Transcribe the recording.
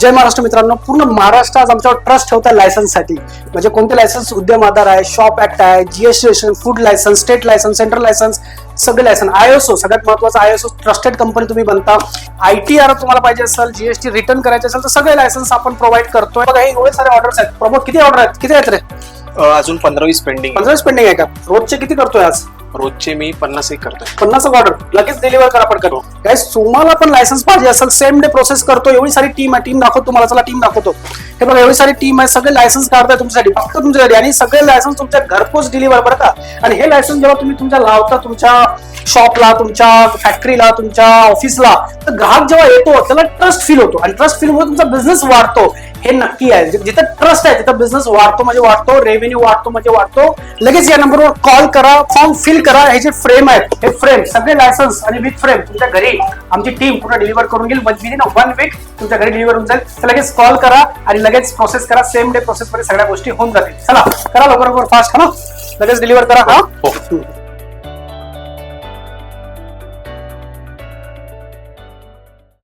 जय महाराष्ट्र मित्रांनो. पूर्ण महाराष्ट्र आज आमच्यावर ट्रस्ट ठेवता लायसन्ससाठी म्हणजे कोणते लायसन्स उद्यम आधार आहे शॉप ऍक्ट आहे GST licence food licence state licence central licence सगळे लायसन्स आयएसओ सगळ्यात महत्वाचं आयएसओ ट्रस्टेड कंपनी तुम्ही बनता. आय टी आर तुम्हाला पाहिजे असेल जीएसटी रिटर्न करायचे असेल तर सगळे लायसन्स आपण प्रोव्हाइड करतोय. बघा हे एवढे सारे ऑर्डर्स आहेत. प्रमोद किती ऑर्डर आहेत? किती आहेत रे? अजून पंधरा वीस पेंडिंग पंधरा पेंडिंग आहे का? रोजचे किती करतोय आज? रोजचे मी पन्नास एक करतोय. पन्नास ऑर्डर लगेच डिलिव्हर करा पटकन. हो. काय तुम्हाला पण लायसन्स पाहिजे असेल सेम डे प्रोसेस करतो एवढी सारी टीम आहे टीम दाखवतो तुम्हाला चला टीम दाखवतो. हे बघा एवढी सारी टीम आहे सगळे लायसन्स काढताय तुमच्यासाठी फक्त तुमच्यासाठी आणि सगळे लायसन्स तुमच्या घरपोच डिलिव्हर बरं का? आणि हे लायसन्स जेव्हा तुम्ही तुमच्या लावता तुमच्या शॉपला तुमच्या फॅक्टरीला तुमच्या ऑफिसला तर ग्राहक जेव्हा येतो त्याला ट्रस्ट फील होतो. आणि ट्रस्ट फील मुळे तुमचा बिझनेस वाढतो. हे नक्की आहे. जिथं ट्रस्ट आहे तिथं बिझनेस वाढतो म्हणजे वाढतो रेव्हेन्यू वाढतो म्हणजे वाढतो. लगेच या नंबरवर कॉल करा फॉर्म फिल करा. हे जे फ्रेम आहेत हे फ्रेम सगळे लायसन्स आणि विथ फ्रेम तुमच्या घरी आमची टीम पूर्ण डिलिव्हर करून घेईल. विदिन वन वीक तुमच्या घरी डिलिव्हर होऊन जाईल. तर लगेच कॉल करा आणि लगेच प्रोसेस करा. सेम डे प्रोसेस मध्ये सगळ्या गोष्टी होऊन जातील. चला करा लवकर लवकर फास्ट हा ना? लगेच डिलिव्हर करा. हा? हो.